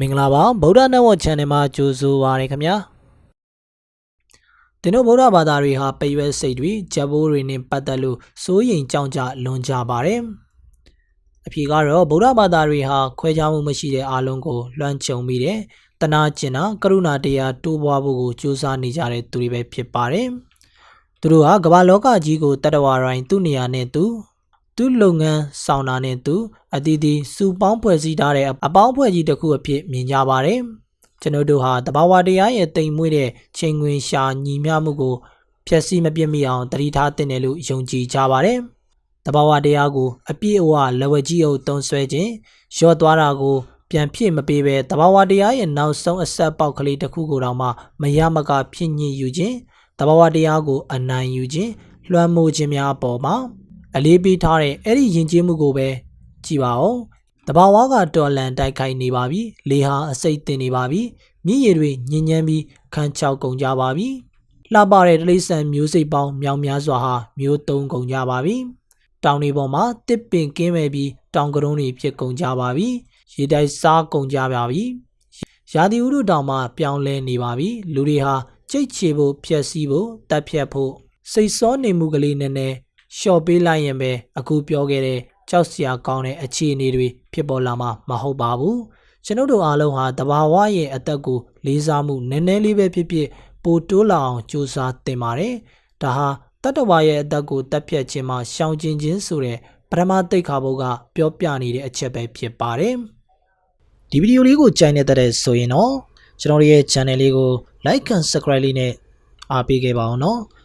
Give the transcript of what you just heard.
မင်္ဂလာပါဗုဒ္ဓနတ်ဝတ် channel မှာကြိုဆိုပါရခင်ဗျာတင်တို့ဗုဒ္ဓဘာသာတွေဟာပရွက်စိတ်တွေဂျပ်ဘိုးတွေနဲ့ပတ်သက်လို့စိုးရိမ်ကြောက်ကြလွန်ကြပါတယ်အဖြေကတော့ဗုဒ္ဓဘာသာတွေဟာခွဲခြားမှုမရှိတဲ့အားလုံးကိုလွှမ်းခြုံမိတယ်တနာကျင်တာကရုဏာတရားတိုးပွားဖို့ကိုကြိုးစားနေကြတဲ့သူတွေပဲဖြစ်ပါတယ်သူတို့ဟာကမ္ဘာလောကကြီးကိုတတဝါတိုင်းသူ့နေရာနဲ့သူ သူ့လုပ်ငန်းဆောင်တာနဲ့သူအတီးတီးစုပေါင်းဖွဲ့စည်းထားတဲ့အပေါင်းဖွဲ့ကြီးတစ်ခုအဖြစ်မြင်ကြပါတယ်။ကျွန်တော်တို့ဟာတဘာဝတရားရဲ့တိမ်မွေ့တဲ့ချိန်ခွင်ရှာညီမျှမှုကိုဖျက်ဆီးမပြစ်မိအောင်တတိထားတင်တယ်လို့ယုံကြည်ကြပါတယ်။တဘာဝတရားကိုအပြည့်အဝလက်ဝဲကြီးအုပ်သုံးဆွဲခြင်းရော့သွားတာကိုပြန်ဖြစ်မပေးဘဲတဘာဝတရားရဲ့နောက်ဆုံးအဆက်ပေါက်ကလေးတစ်ခုကိုတောင်မှမရမကဖြစ်ညစ်ယူခြင်းတဘာဝတရားကိုအနိုင်ယူခြင်းလွှမ်းမိုးခြင်းများအပေါ်မှာ အလေးပေးထားတဲ့အဲ့ဒီယဉ်ကျေးမှုကိုပဲကြည်ပါအောင်တဘာဝကတော်လန်တိုက်ခိုက်နေပါပြီလေဟာအစိတ်တင်နေပါပြီမြည်ရည်တွေညဉ့်ညမ်းပြီးခန်းချောက်ကုန်ကြပါပြီလှပတဲ့တိရစ္ဆာန်မျိုးစိတ်ပေါင်းမြောင်များစွာဟာမျိုးသုံးကုန်ကြပါပြီတောင်တွေပေါ်မှာတစ်ပင်ကင်းမဲ့ပြီးတောင်ကရုံးတွေဖြစ်ကုန်ကြပါပြီရေတိုက်စားကုန်ကြပါပြီရာသီဥတုတောင်မှပြောင်းလဲနေပါပြီလူတွေဟာကြိတ်ချေဖို့ဖြက်စီးဖို့တက်ဖြတ်ဖို့စိတ်စောနေမှုကလေးနည်းနည်း လျှော့ပေးလိုက်ရင်ပဲအခုပြောခဲ့တဲ့ကြောက်စရာကောင်းတဲ့အခြေအနေတွေဖြစ်ပေါ်လာမှာမဟုတ်ပါဘူးကျွန်ုပ်တို့အားလုံးဟာတဘာဝရဲ့အသက်ကိုလေးစားမှုနည်းနည်းလေးပဲဖြစ်ဖြစ်ပိုတိုးလာအောင်ကြိုးစားသင်ပါတယ်ဒါဟာတတ္တဝါရဲ့အသက်ကိုတက်ဖြတ်ခြင်းမှာရှောင်ကျဉ်ခြင်းဆိုတဲ့ပထမသိက္ခာပုဒ်ကပြောပြနေတဲ့အချက်ပဲဖြစ်ပါတယ်ဒီဗီဒီယိုလေးကိုကြိုင်နေတဲ့ဆိုရင်တော့ကျွန်တော်တို့ရဲ့ channel လေးကို like and subscribe လေးနဲ့အားပေးခဲ့ပါအောင်နော်